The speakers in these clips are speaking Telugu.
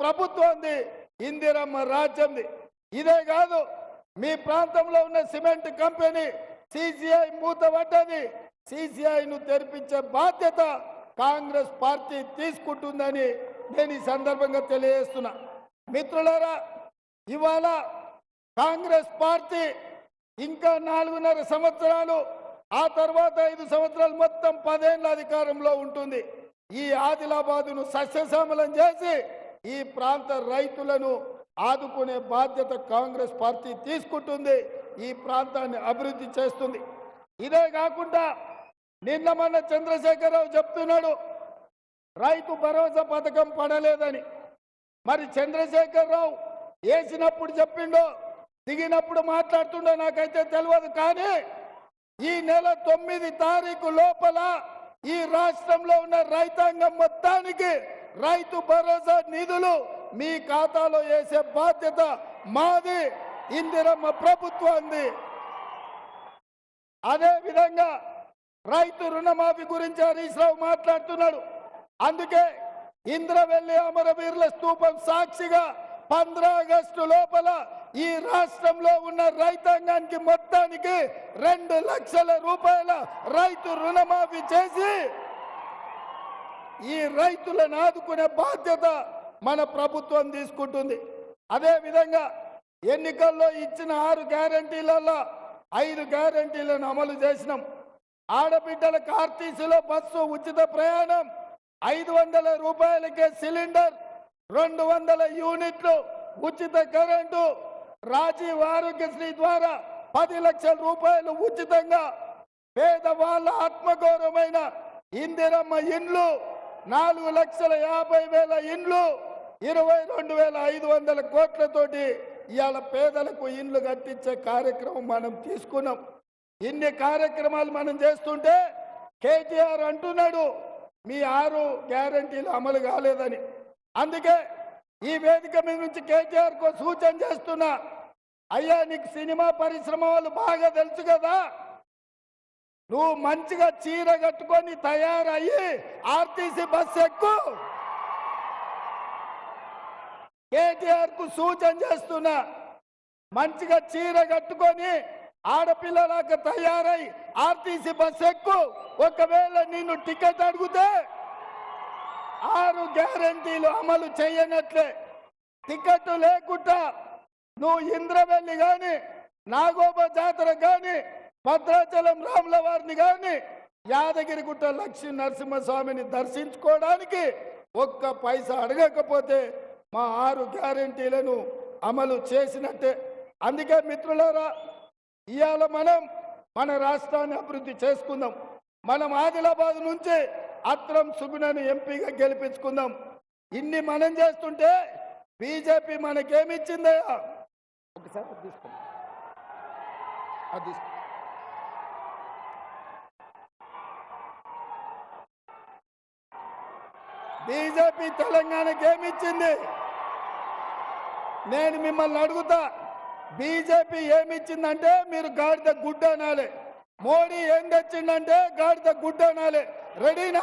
ప్రభుత్వంది ఇందిరమ్మ రాజ్యంది. ఇదే కాదు మీ ప్రాంతంలో ఉన్న సిమెంట్ కంపెనీ సిసిఐ మూతపడ్డది. సిసిఐను తెరిపించే బాధ్యత కాంగ్రెస్ పార్టీ తీసుకుంటుందని నేను ఈ సందర్భంగా తెలియజేస్తున్నా. మిత్రులారా ఇవాళ కాంగ్రెస్ పార్టీ ఇంకా నాలుగున్నర సంవత్సరాలు ఆ తర్వాత ఐదు సంవత్సరాలు మొత్తం పదేళ్ళ అధికారంలో ఉంటుంది. ఈ ఆదిలాబాదును సస్యశ్యామలం చేసి ఈ ప్రాంత రైతులను ఆదుకునే బాధ్యత కాంగ్రెస్ పార్టీ తీసుకుంటుంది ఈ ప్రాంతాన్ని అభివృద్ధి చేస్తుంది. ఇదే కాకుండా నిన్న మొన్న చంద్రశేఖరరావు చెప్తున్నాడు రైతు భరోసా పథకం పడలేదని. మరి చంద్రశేఖరరావు వేసినప్పుడు చెప్పిండో దిగినప్పుడు మాట్లాడుతుండో నాకైతే తెలియదు కానీ ఈ నెల తొమ్మిది తారీఖు లోపల ఈ రాష్ట్రంలో ఉన్న రైతాంగం మొత్తానికి రైతు భరోసా నిధులు మీ ఖాతాలో వేసే బాధ్యత మాది ఇందిరమ్మ ప్రభుత్వాన్ని అదే విధంగా రైతు రుణమాఫీ గురించి హరీష్ రావు మాట్లాడుతున్నాడు. అందుకే ఇంద్రవెల్లి అమరవీరుల స్తూపం సాక్షిగా పంద్ర ఆగస్టు లోపల ఈ రాష్ట్రంలో ఉన్న రైతాంగానికి మొత్తానికి రెండు లక్షల రూపాయల రైతు రుణమాఫీ చేసి ఈ రైతులను ఆదుకునే బాధ్యత మన ప్రభుత్వం తీసుకుంటుంది. అదే విధంగా ఎన్నికల్లో ఇచ్చిన ఆరు గ్యారంటీలలో ఐదు గ్యారంటీలను అమలు చేసినాం. ఆడబిడ్డలకు ఆర్టీసీలో బస్సు ఉచిత ప్రయాణం ఐదు వందల రూపాయలకే సిలిండర్ రెండు వందల యూనిట్లు ఉచిత కరెంటు రాజీవ్ ఆరోగ్యశ్రీ ద్వారా పది లక్షల రూపాయలు ఉచితంగా పేదవాళ్ళ ఆత్మగౌరవమైన ఇందిరమ్మ ఇండ్లు నాలుగు లక్షల యాభై వేల ఇండ్లు ఇరవై రెండు వేల ఐదు వందల కోట్లతోటి ఇవాళ పేదలకు ఇండ్లు కట్టించే కార్యక్రమం మనం తీసుకున్నాం. ఇన్ని కార్యక్రమాలు మనం చేస్తుంటే కేటీఆర్ అంటున్నాడు మీ ఆరు గ్యారంటీలు అమలు కాలేదని. అందుకే ఈ వేదిక మీద నుంచి కేటీఆర్కు సూచన చేస్తున్నా అయ్యా నీకు సినిమా పరిశ్రమ వాళ్ళు బాగా తెలుసు కదా నువ్వు మంచిగా చీర కట్టుకొని తయారయ్యి ఆర్టీసీ బస్ ఎక్కు. కేటీఆర్కు సూచన చేస్తున్నా మంచిగా చీర కట్టుకొని ఆడపిల్లలాగా తయారై ఆర్టీసీ బస్ ఎక్కు. ఒకవేళ నిన్ను టికెట్ అడిగితే ఆరు గ్యారంటీలు అమలు చేయనట్లే. టికెట్ లేకుండా నువ్వు ఇంద్రవెల్లి కాని నాగోబ జాతర కానీ భద్రాచలం రాముల వారిని గాని యాదగిరిగుట్ట లక్ష్మీ నరసింహస్వామిని దర్శించుకోవడానికి ఒక్క పైసా అడగకపోతే మా ఆరు గ్యారంటీలను అమలు చేసినట్టే. అందుకే మిత్రులారా ఇవాళ మనం మన రాష్ట్రాన్ని అభివృద్ధి చేసుకుందాం. మనం ఆదిలాబాద్ నుంచి అత్రం సుగుణను ఎంపీగా గెలిపించుకుందాం. ఇన్ని మనం చేస్తుంటే బీజేపీ మనకేమిచ్చిందయ్యా? ఒకసారి అది తీసుకోండి. అది బీజేపీ తెలంగాణకి ఏమిచ్చింది నేను మిమ్మల్ని అడుగుతా బీజేపీ ఏమిచ్చిందంటే మీరు గాడిద గుడ్డ అనాలి. మోడీ ఏం తెచ్చిందంటే గాడిద గుడ్డ అనాలి. రెడీనా?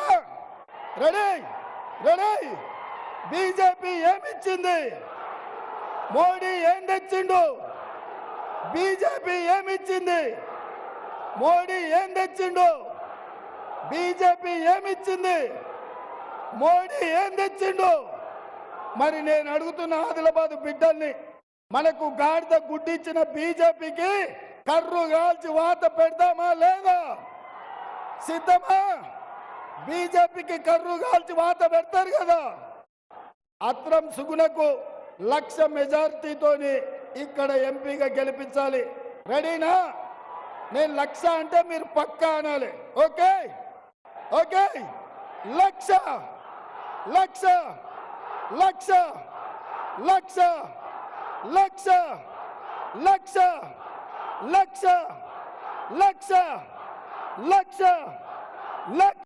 రెడీ? రెడీ? బీజేపీ ఏమిచ్చింది మోడీ ఏం తెచ్చిండు? బీజేపీ ఏమిచ్చింది మోడీ ఏం తెచ్చిండు? బీజేపీ ఏమిచ్చింది మోడీ ఏం తెచ్చిండు? మరి నేను అడుగుతున్న ఆదిలాబాద్ బిడ్డల్ని మనకు గాడిద గుడ్డిచ్చిన బీజేపీకి కర్రు కాల్చి వాత పెడదామా లేదా? సిద్ధమా? బీజేపీకి కర్రు కాల్చి వాత పెడతారు కదా? అత్రం సుగుణకు లక్ష మెజారిటీతోని ఇక్కడ ఎంపీగా గెలిపించాలి. రెడీనా? నేను లక్ష అంటే మీరు పక్కా అనాలి. ఓకే? ఓకే? లక్ష! Lexa! Lexa! Lexa! Lexa! Lexa! Lexa! Lexa! Lexa! Lexa!